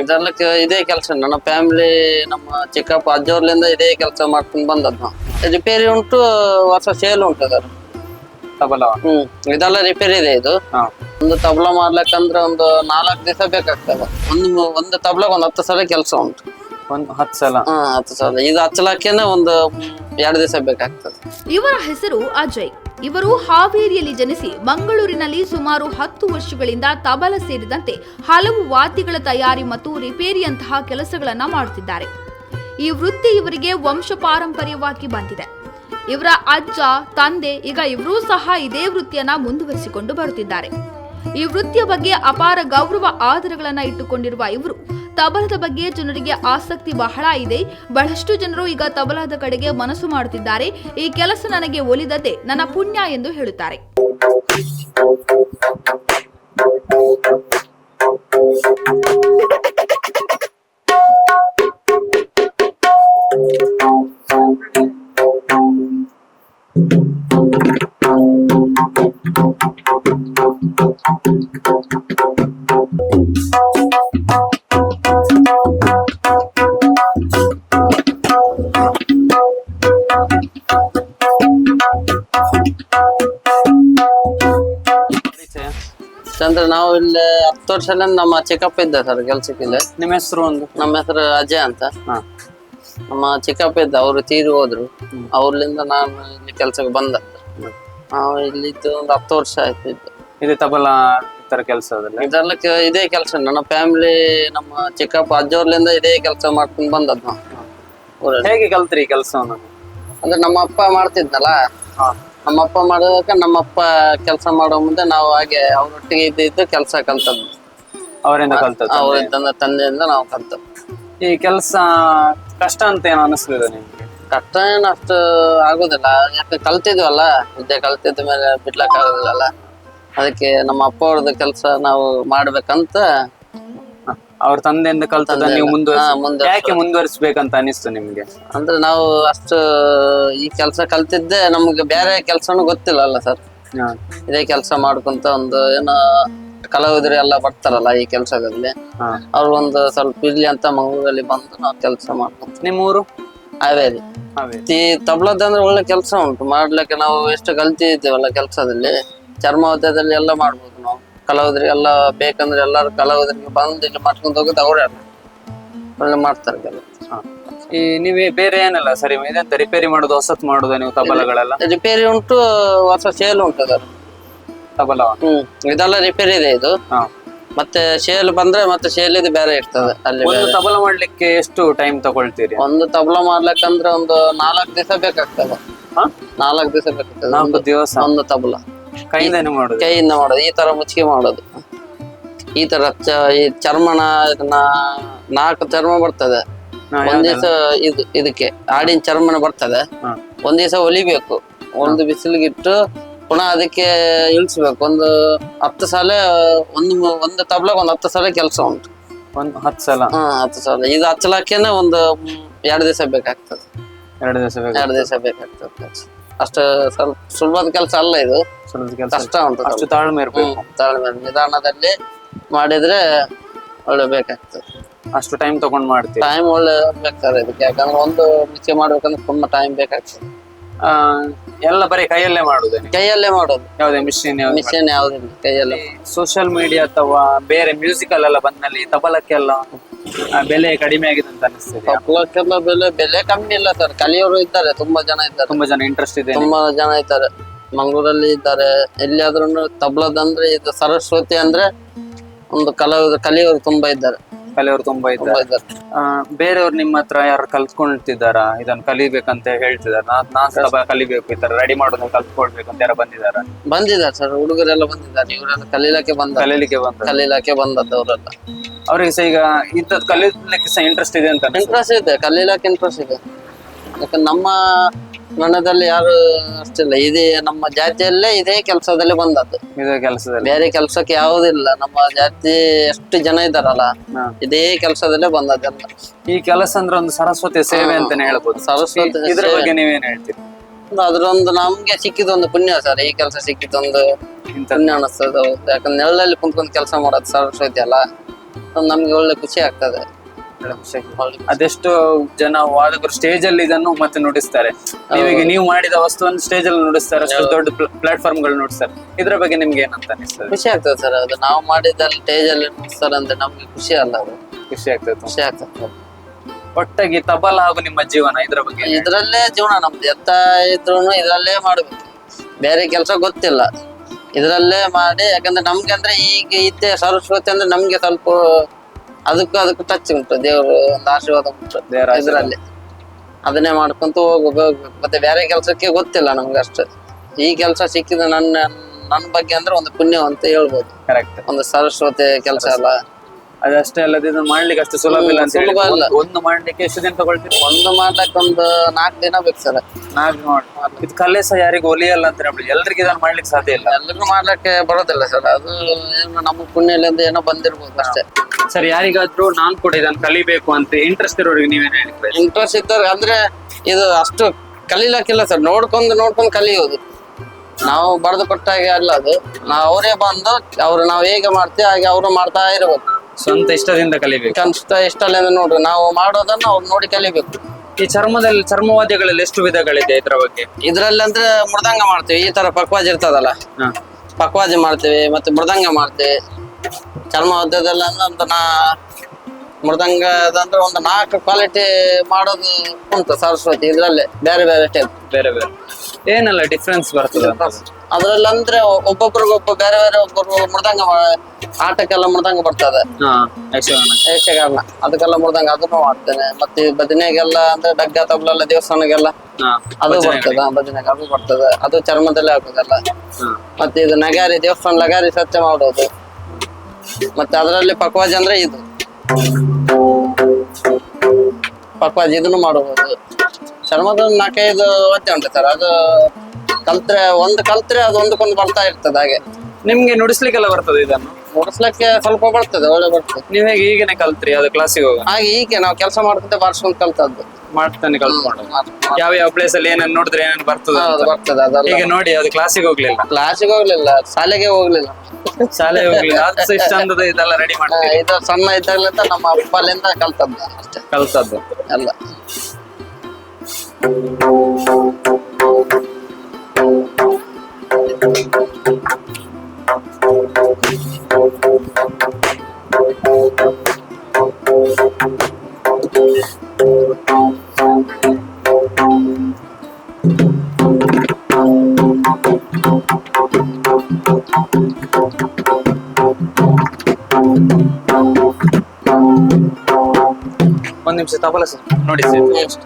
ಇದೆಲ್ಲ ಕೆ- ಇದೇ ಕೆಲಸ ನನ್ನ ಫ್ಯಾಮಿಲಿ ನಮ್ಮ ಚಿಕ್ಕಪ್ಪ ಅಜ್ಜವ್ರಲಿಂದ ಇದೇ ಕೆಲಸ ಮಾಡ್ಕೊಂಡು ಬಂದದ್ ನಾವು. ರಿಪೇರಿ ಉಂಟು ಹೊಸ ಸೇಲ್ ಉಂಟು ಸರ್ ತಬಲ ಹ್ಮ್ ಇದೆಲ್ಲ ರಿಪೇರಿ ಇದೆ ಇದು. ಒಂದು ತಬಲ ಮಾಡ್ಲಿಕ್ಕಂದ್ರೆ ಒಂದು ನಾಲ್ಕು ದಿವಸ ಬೇಕಾಗ್ತದೆ. ಒಂದು ಒಂದು ತಬಲಕ್ಕೆ ಒಂದು ಹತ್ತು ಸಲ ಕೆಲಸ ಉಂಟು. ಒಂದು ಹತ್ತು ಸಲ? ಹಾ ಹತ್ತು ಸಲ. ಇದು ಹಚ್ಚಲಾಕೇನೆ ಒಂದು ಎರಡು ದಿವಸ ಬೇಕಾಗ್ತದೆ. ಇವರ ಹೆಸರು ಅಜಯ್. ಇವರು ಹಾವೇರಿಯಲ್ಲಿ ಜನಿಸಿ ಮಂಗಳೂರಿನಲ್ಲಿ ಸುಮಾರು ಹತ್ತು ವರ್ಷಗಳಿಂದ ತಬಲ ಸೇರಿದಂತೆ ಹಲವು ವಾದ್ಯಗಳ ತಯಾರಿ ಮತ್ತು ರಿಪೇರಿಯಂತಹ ಕೆಲಸಗಳನ್ನ ಮಾಡುತ್ತಿದ್ದಾರೆ. ಈ ವೃತ್ತಿ ಇವರಿಗೆ ವಂಶ ಪಾರಂಪರ್ಯವಾಗಿ ಬಂದಿದೆ. ಇವರ ಅಜ್ಜ, ತಂದೆ ಈಗ ಇವರೂ ಸಹ ಇದೇ ವೃತ್ತಿಯನ್ನ ಮುಂದುವರಿಸಿಕೊಂಡು ಬರುತ್ತಿದ್ದಾರೆ. ಈ ವೃತ್ತಿಯ ಬಗ್ಗೆ ಅಪಾರ ಗೌರವ, ಆದರಗಳನ್ನ ಇಟ್ಟುಕೊಂಡಿರುವ ಇವರು ತಬಲದ ಬಗ್ಗೆ ಜನರಿಗೆ ಆಸಕ್ತಿ ಬಹಳ ಇದೆ. ಬಹಳಷ್ಟು ಜನರು ಈಗ ತಬಲದ ಕಡೆಗೆ ಮನಸ್ಸು ಮಾಡುತ್ತಿದ್ದಾರೆ. ಈ ಕೆಲಸ ನನಗೆ ಒಲಿದದೆ ನನ್ನ ಪುಣ್ಯ ಎಂದು ಹೇಳುತ್ತಾರೆ. ಅಂದ್ರೆ ನಾವು ಇಲ್ಲಿ ಹತ್ತು ವರ್ಷದಿಂದ ನಮ್ಮ ಚಿಕ್ಕಪ್ಪ ಇದ್ದ ಸರ್ ಕೆಲ್ಸಕ್ಕಿಲ್ಲ ಇಲ್ಲಿ. ನಿಮ್ಮ ಹೆಸರು ಒಂದು? ನಮ್ಮ ಹೆಸರು ಅಜಯ್ ಅಂತ. ಹಾ. ನಮ್ಮ ಚಿಕ್ಕಪ್ಪ ಇದ್ದ ಅವರು ತೀರಿ ಹೋದ್ರು. ಅವ್ರಲಿಂದ ನಾನು ಇಲ್ಲಿ ಕೆಲ್ಸಕ್ಕೆ ಬಂದ. ನಾವು ಇಲ್ಲಿ ಇದ್ದು ಒಂದು ಹತ್ತು ವರ್ಷ ಆಯ್ತು ಇದ್ದು. ಇದು ತಬಲ ಈ ತರ ಕೆಲಸ ಕೆ- ಇದೇ ಕೆಲಸ ನನ್ನ ಫ್ಯಾಮಿಲಿ ನಮ್ಮ ಚಿಕ್ಕಪ್ಪ ಅಜ್ಜವ್ರಲಿಂದ ಇದೇ ಕೆಲಸ ಮಾಡ್ಕೊಂಡು ಬಂದದ್ದು ನಾವು. ಊರಲ್ಲಿ ಹೇಗೆ ಕಲ್ತ್ರಿ ಕೆಲಸವನ್ನು? ಅಂದ್ರೆ ನಮ್ಮ ಅಪ್ಪ ಮಾಡ್ತಿದ್ನಲ್ಲ? ನಮ್ಮಪ್ಪ ಮಾಡೋದಕ್ಕೆ ನಮ್ಮ ಅಪ್ಪ ಕೆಲಸ ಮಾಡೋ ಮುಂದೆ ನಾವು ಹಾಗೆ ಅವ್ರೊಟ್ಟಿಗೆ ಇದ್ದು ಇದ್ದು ಕೆಲಸ ಕಲ್ತದ್ದು. ಅವರಿಂದ ಕಲ್ತದ್ದು ಅವರಿದ್ದ ತಂದೆಯಿಂದ ನಾವು ಕಲ್ತದ್ದು. ಈ ಕೆಲಸ ಕಷ್ಟ ಅಂತ ಏನು ಅನಿಸ್ಲಿಲ್ಲ ನಿಮ್ಗೆ? ಕಷ್ಟ ಏನು ಅಷ್ಟು ಆಗೋದಿಲ್ಲ. ಯಾಕೆ ಕಲ್ತಿದ್ವಲ್ಲ ವಿದ್ಯೆ ಕಲ್ತಿದ್ದ ಮೇಲೆ ಬಿಡ್ಲಕ್ಕಾಗೋದಿಲ್ಲಲ್ಲ. ಅದಕ್ಕೆ ನಮ್ಮ ಅಪ್ಪ ಅವ್ರದ್ದು ಕೆಲಸ ನಾವು ಮಾಡ್ಬೇಕಂತ ಅವ್ರ ತಂದೆಯಿಂದ ಕಲ್ತದ ನೀವು ಮುಂದುವರಿಸ ಹಾ, ಮುಂದುವರ್ಸ್- ಯಾಕೆ ಮುಂದುವರಿಸ್ಬೇಕಂತ ಅನಿಸ್ತು ನಿಮ್ಗೆ? ಅಂದ್ರೆ ನಾವು ಅಷ್ಟು ಈ ಕೆಲಸ ಕಲ್ತಿದ್ದೆ ನಮ್ಗೆ ಬೇರೆ ಕೆಲಸನೂ ಗೊತ್ತಿಲ್ಲಲ್ಲ ಸರ್. ಹಾ. ಇದೇ ಕೆಲಸ ಮಾಡ್ಕೊಂತ ಒಂದು ಏನೋ ಕಲಾವಿದರು ಎಲ್ಲ ಬರ್ತಾರಲ್ಲ ಈ ಕೆಲಸದಲ್ಲಿ. ಹಾ. ಅವ್ರು ಒಂದು ಸ್ವಲ್ಪ ಇರ್ಲಿ ಅಂತ ಮಂಗಳೂರಲ್ಲಿ ಬಂದು ನಾವು ಕೆಲಸ ಮಾಡ್ಕೊಂತ ನಿಮ್ಮ ಊರು ಹಾವೇರಿ. ಹಾವೇರಿ. ಈ ತಬ್ಲದಂದ್ರೆ ಒಳ್ಳೆ ಕೆಲಸ ಉಂಟು. ಮಾಡ್ಲಿಕ್ಕೆ ನಾವು ಎಷ್ಟು ಕಲ್ತಿದ್ದೇವಲ್ಲ ಕೆಲಸದಲ್ಲಿ ಚರ್ಮವದ್ಯದಲ್ಲಿ ಎಲ್ಲ ಮಾಡ್ಬೋದು ನಾವು. ಕಲಾವಿದರಿಗೆಲ್ಲ ಬೇಕಂದ್ರೆ ಎಲ್ಲಾರು ಕಲಾವಿದರಿಗೆ ಬಂದು ಇಲ್ಲಿ ಮಾಡ್ಕೊಂಡು ಹೋಗಿ ಅವರೇ ಒಳ್ಳೆ ಮಾಡ್ತಾರೆ ಕೆಲವು ಹಾ. ಈ ನೀವೇ ಬೇರೆ ಏನಲ್ಲ ಸರಿ ಇದೆಂತ ರಿಪೇರಿ ಮಾಡೋದು ಹೊಸತ್ ಮಾಡೋದು ನೀವು ತಬಲಗಳೆಲ್ಲ? ರಿಪೇರಿ ಉಂಟು ಹೊಸ ಸೇಲ್ ಉಂಟು ಅದರ ತಬಲ ಹ್ಮ್ ಇದೆಲ್ಲ ರಿಪೇರಿ ಇದೆ ಇದು. ಹಾ. ಮತ್ತೆ ಸೇಲ್ ಬಂದ್ರೆ ಮತ್ತೆ ಸೇಲ್ ಇದು ಬೇರೆ ಇರ್ತದೆ ಅಲ್ಲಿ ಒಂದು. ತಬಲ ಮಾಡ್ಲಿಕ್ಕೆ ಎಷ್ಟು ಟೈಮ್ ತಗೊಳ್ತೀರಿ? ಒಂದು ತಬಲ ಮಾಡ್ಲಿಕ್ಕಂದ್ರೆ ಒಂದು ನಾಲ್ಕು ದಿವಸ ಬೇಕಾಗ್ತದೆ. ಹಾ? ನಾಲ್ಕು ದಿವಸ ಬೇಕಾಗ್ತದೆ. ನಾಲ್ಕು ಒಂದು- ದಿವಸ? ಒಂದು ತಬಲ. ಕೈಯಿಂದಾನೆ ಮಾಡುದು. ಕೈಯಿಂದ ಮಾಡೋದು ಈ ತರ ಮುಚ್ಚಿಗೆ ಮಾಡೋದು. ಈ ತರ ಚ- ಈ ಚರ್ಮನ ಇದನ್ನ ನಾಲ್ಕು ಚರ್ಮ ಬರ್ತದೆ. ಒಂದ್ ದಿವಸ ಇದು ಇದಕ್ಕೆ ಆಡಿನ ಚರ್ಮನ ಬರ್ತದೆ. ಒಂದ್ ದಿವಸ ಹೊಲಿಬೇಕು ಒಂದು ಬಿಸಿಲಿಗಿಟ್ಟು ಪುನಃ ಅದಕ್ಕೆ ಇಳಿಸ್ಬೇಕು. ಒಂದು ಹತ್ತು ಸಲ ಒಂದು ಒಂದು ತಬ್ಲಾಗ ಒಂದು ಹತ್ತು ಸಲ ಕೆಲಸ ಉಂಟು. ಒಂದು ಹತ್ತು ಸಲ. ಹಾ ಹತ್ತು ಸಲ. ಇದು ಹಚ್ಚಲಕ್ಕೇನೆ ಒಂದು ಎರಡು ದಿವಸ ಬೇಕಾಗ್ತದೆ. ಎರಡು ದಿವಸ ಬೇಕು ಎರಡು ದಿವಸ ಬೇಕಾಗ್ತದೆ. ಅಷ್ಟು ಸ್ವಲ್ಪ ಸುಲಭದ ಕೆಲಸ ಅಲ್ಲ ಇದು. ಕಷ್ಟ ಉಂಟು. ಅಷ್ಟು ತಾಳ್ಮೆ ಇರಬೇಕು. ತಾಳ್ಮೆ ನಿಧಾನದಲ್ಲಿ ಮಾಡಿದ್ರೆ ಒಳ್ಳೆ ಬೇಕಾಗ್ತದೆ. ಅಷ್ಟು ಟೈಮ್ ತಗೊಂಡ್ ಮಾಡ್ತೀವಿ ಟೈಮ್ ಒಳ್ಳೆ ಬೇಕಾದ್ರೆ ಇದಕ್ಕೆ. ಯಾಕಂದ್ರೆ ಒಂದು ಮಿಕ್ಸಿ ಮಾಡ್ಬೇಕಂದ್ರೆ ತುಂಬಾ ಟೈಮ್ ಬೇಕಾಗ್ತದೆ. ಆ, ಎಲ್ಲ ಬರೀ ಕೈಯಲ್ಲೇ ಮಾಡುದು? ಕೈಯಲ್ಲೇ ಮಾಡೋದು. ಯಾವುದೇ ಮಿಷಿನ್ ಮಿಷಿನ್ ಯಾವ್ದಿಲ್ಲ ಕೈಯಲ್ಲೇ ಸೋಷಿಯಲ್ ಮೀಡಿಯಾ ಅಥವಾ ಬೇರೆ ಮ್ಯೂಸಿಕಲ್ ಎಲ್ಲ ಬಂದಲ್ಲಿ ತಬಲಕ್ಕೆಲ್ಲ ಆ, ಬೆಲೆ ಕಡಿಮೆ ಆಗಿದೆ ಅಂತ ಅನಿಸ್ತದೆ. ತಪ್ಲಕ್ಕೆಲ್ಲ ಬೆಲೆ ಬೆಲೆ ಕಮ್ಮಿ ಇಲ್ಲ ಸರ್. ಕಲಿಯೋರು ಇದ್ದಾರೆ ತುಂಬಾ ಜನ ಇದ್ದಾರೆ. ತುಂಬಾ ಜನ ಇಂಟ್ರೆಸ್ಟ್ ಇದೆ ತುಂಬಾ ಜನ ಇದ್ದಾರೆ. ಮಂಗಳೂರಲ್ಲಿ ಇದ್ದಾರೆ. ಎಲ್ಲಿಯಾದ್ರೂ ತಬ್ಲದಂದ್ರೆ ಇದು ಸರಸ್ವತಿ ಅಂದ್ರೆ ಒಂದು ಕಲಾವಿದ ಕಲಿಯೋರು ತುಂಬಾ ಇದ್ದಾರೆ. ಕಲಿಯವರು ತುಂಬಾ ಇದ್ದಾರೆ. ಬೇರೆಯವ್ರು ನಿಮ್ಮ ಹತ್ರ ಯಾರು ಕಲ್ತ್ಕೊಳ್ತಿದಾರ ಇದನ್ನ ಕಲಿಬೇಕಂತ ಹೇಳ್ತಿದಾರ ನಾನ್ ಸ್ವಲ್ಪ ಕಲಿಬೇಕು ಈ ತರ. ರೆಡಿ ಮಾಡೋದನ್ನ ಅಂತ ಯಾರು ಬಂದಿದಾರ ಬಂದಿದ್ದಾರೆ ಸರ್. ಹುಡುಗರೆಲ್ಲ ಬಂದಿದ್ದಾರೆ. ಇವರನ್ನು ಕಲೀಲಕ್ಕೆ ಬಂದ ಕಲೀಲಿಕ್ಕೆ ಬಂದ ಕಲೀಲಕ್ಕೆ ಬಂದದ್ದು ಅವರೆಲ್ಲ. ಅವ್ರಿಗೆ ಸಹ ಈಗ ಇಂಥದ್ದು ಕಲೀಲಿಕ್ಕೆ ಸಹ ಇಂಟ್ರೆಸ್ಟ್ ಇದೆ ಅಂತ. ಇಂಟ್ರೆಸ್ಟ್ ಇದೆ. ಕಲೀಲಕ್ಕೆ ಇಂಟ್ರೆಸ್ಟ್ ಇದೆ. ಯಾಕಂದ್ರೆ ನಮ್ಮ ಮನದಲ್ಲಿ ಯಾರು ಅಷ್ಟಿಲ್ಲ. ಇದೇ ನಮ್ಮ ಜಾತಿಯಲ್ಲೇ ಇದೇ ಕೆಲಸದಲ್ಲಿ ಬಂದದ್ದು. ಇದೇ ಕೆಲಸದಲ್ಲಿ. ಬೇರೆ ಕೆಲಸಕ್ಕೆ ಯಾವುದಿಲ್ಲ ನಮ್ಮ ಜಾತಿ ಎಷ್ಟು ಜನ ಇದ್ದಾರಲ್ಲ ಹಾ. ಇದೇ ಕೆಲಸದಲ್ಲೇ ಬಂದದ್ದೆಲ್ಲ ಈ ಕೆಲಸ ಅಂದ್ರೆ ಒಂದು ಸರಸ್ವತಿ ಸೇವೆ ಅಂತಾನೆ ಹೇಳ್ಬೋದು. ಸರಸ್ವತಿ ಇದ್ರ ಸೇವೆ. ಬಗ್ಗೆ ನೀವೇನ್ ಹೇಳ್ತೀರಿ? ಅದ್ರೊಂದು ನಮ್ಗೆ ಸಿಕ್ಕಿದೊಂದು ಪುಣ್ಯ ಸರ್. ಈ ಕೆಲಸ ಸಿಕ್ಕಿದೊಂದು ಪುಣ್ಯ ಅನಿಸ್ತದೆ. ಹೌದು. ಯಾಕಂದ್ರೆ ನೆರಳಲ್ಲಿ ಕುಂತ್ಕೊಂಡು ಕೆಲಸ ಮಾಡೋದು ಸರಸ್ವತಿ ಅಲ್ಲ. ಅದು ನಮ್ಗೆ ಒಳ್ಳೆ ಖುಷಿ ಆಗ್ತದೆ. ಅದೆಷ್ಟು ಜನ ವಾದಕರು ಸ್ಟೇಜ್ ಅಲ್ಲಿ ಇದನ್ನು ಮತ್ತೆ ನುಡಿಸ್ತಾರೆ. ನೀವೀಗ ನೀವು ಮಾಡಿದ ವಸ್ತುವನ್ನು ಸ್ಟೇಜ್ ಅಲ್ಲಿ ನುಡಿಸ್ತಾರೆ ಅಷ್ಟು ದೊಡ್ಡ ಪ್ಲಾಟ್ಫಾರ್ಮ್ಗಳು ನುಡಿಸ್ತಾರೆ. ಇದ್ರ ಬಗ್ಗೆ ನಿಮ್ಗೆ ಏನಂತ ಅನಿಸ್ತದೆ? ಖುಷಿ ಆಗ್ತದೆ ಸರ್ ಅದು ನಾವು ಮಾಡಿದ ಸ್ಟೇಜ್ ಅಲ್ಲಿ ನುಡಿಸ್ತಾರೆ ಅಂದ್ರೆ ನಮ್ಗೆ ಖುಷಿ ಅಲ್ಲ ಅದು. ಖುಷಿ ಆಗ್ತದೆ ಖುಷಿ ಆಗ್ತದೆ. ಒಟ್ಟಾಗಿ ತಬಲ ಹಾಗೂ ನಿಮ್ಮ ಜೀವನ ಇದ್ರ ಬಗ್ಗೆ ಇದ್ರಲ್ಲೇ ಜೀವನ ನಮ್ದು. ಎತ್ತ ಇದ್ರು ಇದರಲ್ಲೇ ಮಾಡಬೇಕು. ಬೇರೆ ಕೆಲಸ ಗೊತ್ತಿಲ್ಲ. ಇದರಲ್ಲೇ ಮಾಡಿ ಯಾಕಂದ್ರೆ ನಮ್ಗೆ ಅಂದ್ರೆ ಈಗ ಇದ್ದೆ ಸರಸ್ವತಿ ಅಂದ್ರೆ ನಮ್ಗೆ ಸ್ವಲ್ಪ ಅದಕ್ಕೂ ಅದಕ್ಕೂ ಟಚ್ ಉಂಟು. ದೇವರು ಒಂದು ಆಶೀರ್ವಾದ ಉಂಟು ಇದರಲ್ಲಿ ಆಶೀರ್ವಾದ. ಇದ್ರಲ್ಲಿ. ಅದನ್ನೇ ಮಾಡ್ಕೊಂತ ಹೋಗ್ಬೇಕು ಮತ್ತೆ ಬೇರೆ ಕೆಲಸಕ್ಕೆ ಗೊತ್ತಿಲ್ಲ ನಮ್ಗೆ ಅಷ್ಟು. ಈ ಕೆಲಸ ಸಿಕ್ಕಿದ ನನ್ನ ನನ್ನ ಬಗ್ಗೆ ಅಂದ್ರೆ ಒಂದು ಪುಣ್ಯ ಅಂತ ಹೇಳ್ಬೋದು. ಕರೆಕ್ಟ್ ಒಂದು ಸರಸ್ವತಿ ಕೆಲಸ ಅಲ್ಲ. ಅದಷ್ಟೇ ಅಲ್ಲದೆ ಇದನ್ನ ಮಾಡ್ಲಿಕ್ಕೆ ಅಷ್ಟು ಸುಲಭ ಇಲ್ಲ ಅಂತ ಹೇಳಿ ಸುಲಭ ಅಲ್ಲ. ಒಂದು- ಒಂದು ಮಾಡ್ಲಿಕ್ಕೆ ಎಷ್ಟು ದಿನ ತಗೊಳ್ತೀವಿ ಒಂದು ಮಾಡಕ್ಕೆ ಒಂದು ನಾಲ್ಕು ದಿನ ಬೇಕು ಸರ್. ನಾಲ್ಕು ಮಾಡಿ ಇದು ಕಲೆ ಸಹ ಯಾರಿಗೂ ಒಲಿಯಲ್ಲ ಅಂತ ಹೇಳ್ಬಿಡಿ. ಎಲ್ರಿಗೂ ಇದನ್ನ ಮಾಡ್ಲಿಕ್ಕೆ ಸಾಧ್ಯ ಇಲ್ಲ. ಎಲ್ರಿಗೂ ಮಾಡ್ಲಿಕ್ಕೆ ಬರೋದಿಲ್ಲ ಸರ್. ಅದು ಏನು ನಮ್ಮ ಪುಣ್ಯಲಿಂದ ಏನೋ ಬಂದಿರ್ಬೋದು ಅಷ್ಟೇ. ಸರ್ ಯಾರಿಗಾದ್ರೂ ನಾನ್ ಕೂಡ ಇದನ್ನ ಕಲಿಬೇಕು ಅಂತ ಇಂಟ್ರೆಸ್ಟ್ ಇರೋರಿಗೆ ನೀವೇನ್ ಹೇಳಿದ್ರೆ ಇಂಟ್ರೆಸ್ಟ್ ಇದ್ದವ್ರಿಗೆ ಅಂದ್ರೆ ಇದು ಅಷ್ಟು ಕಲೀಲಕ್ಕಿಲ್ಲ ಸರ್. ನೋಡ್ಕೊಂಡು ನೋಡ್ಕೊಂಡು ಕಲಿಯೋದು ನಾವು ಬರೆದು ಕೊಟ್ಟಾಗೆ ಅಲ್ಲ ಅದು. ನಾವು ಅವರೇ ಬಂದು ಅವ್ರು ನಾವು ಹೇಗೆ ಮಾಡ್ತೀವಿ ಹಾಗೆ ಅವರು ಮಾಡ್ತಾ ಇರ್ಬೇಕು ಸ್ವಂತ ಇಷ್ಟದಿಂದ ಕಲಿಬೇಕು. ಸ್ವಂತ ಇಷ್ಟ ನೋಡ್ರಿ ನಾವು ಮಾಡೋದನ್ನ ಅವ್ರು ನೋಡಿ ಕಲಿಬೇಕು. ಈ ಚರ್ಮದಲ್ಲಿ ಚರ್ಮವಾದ್ಯಗಳಲ್ಲಿ ಎಷ್ಟು ವಿಧಗಳಿದೆ ಇದ್ರ ಬಗ್ಗೆ? ಇದ್ರಲ್ಲಿ ಅಂದ್ರೆ ಮೃದಂಗ ಮಾಡ್ತೀವಿ ಈ ತರ ಪಕ್ವಾಜ್ ಇರ್ತದಲ್ಲ? ಹಾ. ಪಕ್ವಾಜಿ ಮಾಡ್ತೀವಿ ಮತ್ತೆ ಮೃದಂಗ ಮಾಡ್ತೀವಿ. ಚರ್ಮ ಒದ್ದದೆಲ್ಲ ಅಂದ್ರೆ ಒಂದು ನಾ ಮೃದಂಗ ಅಂದ್ರೆ ಒಂದು ನಾಲ್ಕು ಕ್ವಾಲಿಟಿ ಮಾಡೋದು ಉಂಟು ಸರಸ್ವತಿ ಇದ್ರಲ್ಲೇ ಬೇರೆ ಬೇರೆ ಟೈಪ್ ಬೇರೆ ಬೇರೆ. ಏನೆಲ್ಲ ಡಿಫ್ರೆನ್ಸ್ ಬರ್ತದೆ? ಅದ್ರಲ್ಲಿ ಅಂದ್ರೆ ಒಬ್ಬೊಬ್ರಿಗೊಬ್ಬ ಬೇರೆ ಬೇರೆ ಒಬ್ಬರು ಮೃದಂಗ ಆಟಕ್ಕೆಲ್ಲ ಮೃದಂಗ ಬರ್ತದೆ. ಯಕ್ಷಗಾನ. ಯಕ್ಷಗಾನ ಅದಕ್ಕೆಲ್ಲ ಮೃದಂಗ ಅದನ್ನು ಮಾಡ್ತೇನೆ. ಮತ್ತೆ ಬದನೆಗೆಲ್ಲ ಅಂದ್ರೆ ಡಗ್ಗ ತಬ್ಲೆಲ್ಲ ದೇವಸ್ಥಾನಗೆಲ್ಲ ಅದು ಬರ್ತದೆ. ಬದನೆಗೆ ಭಜನೆಗೆ ಅದು ಬರ್ತದೆ. ಅದು ಚರ್ಮದಲ್ಲಿ ಆಗುದಲ್ಲ ಮತ್ತೆ ಇದು ನಗಾರಿ ದೇವಸ್ಥಾನ ನಗಾರಿ ಸ್ವಚ್ಛ ಮಾಡೋದು. ಮತ್ತೆ ಅದರಲ್ಲಿ ಪಕ್ವಾಜ್ ಅಂದ್ರೆ ಇದು. ಪಕ್ವಾಜಿ ಇದನ್ನು ಮಾಡಬಹುದು ಚರ್ಮದ ನಾಲ್ಕೈದು ಒತ್ತೆ ಉಂಟು ಸರ್. ಅದು ಕಲ್ತ್ರೆ, ಒಂದು ಕಲ್ತ್ರೆ ಅದು ಒಂದಕ್ಕೊಂದು ಬರ್ತಾ ಇರ್ತದೆ ಹಾಗೆ. ನಿಮ್ಗೆ ನುಡಿಸ್ಲಿಕ್ಕೆಲ್ಲ ಬರ್ತದೆ ಇದನ್ನು? ಮುಡಿಸ್ಲಿಕ್ಕೆ ಸ್ವಲ್ಪ ಬರ್ತದೆ ಒಳ್ಳೆ ಬರ್ತದೆ. ನೀವ್ ಹೇಗೆ ಈಗನೇ ಕಲ್ತ್ರಿ ಅದು ಕ್ಲಾಸಿಗೆ ಹೋಗ? ಹಾಗೆ ಈಗ ನಾವು ಕೆಲಸ ಮಾಡ್ತಿದ್ದೆ ಬಾರ್ಸ್ಕೊಂಡು ಕಲ್ತದ್ದು. ಮಾಡ್ತಾನೆ ಕಲ್ತ್ಕೊಂಡು ಯಾವ ಯಾವ ಪ್ಲೇಸ್ ಅಲ್ಲಿ ಏನೇನ್ ನೋಡಿದ್ರೆ ಏನೇನ್ ಬರ್ತದ ಹೌದು ಬರ್ತದೆ ಅದೆಲ್ಲ. ಈಗ ನೋಡಿ ಅದು ಕ್ಲಾಸಿಗೆ ಹೋಗ್ಲಿಲ್ಲ. ಕ್ಲಾಸಿಗೆ ಹೋಗ್ಲಿಲ್ಲ ಶಾಲೆಗೆ ಹೋಗ್ಲಿಲ್ಲ. ಶಾಲೆ ಹೋಗ್ಲಿಲ್ಲ ಅದು ಇಷ್ಟ ಚಂದದ ಇದೆಲ್ಲ ರೆಡಿ ಆ, ಮಾಡ್ತೀವಿ ಇದು ಸಣ್ಣ ಇದ್ದಾಗಲಿಂದ ನಮ್ಮ ಅಪ್ಪಲಿಂದ ಕಲ್ತದ್ದು ಅಷ್ಟೇ. ಕಲ್ತದ್ದು. ಎಲ್ಲ. ನಿಮಿಷ ತಬಲ ಸರ್. ನೋಡಿ ಸರ್.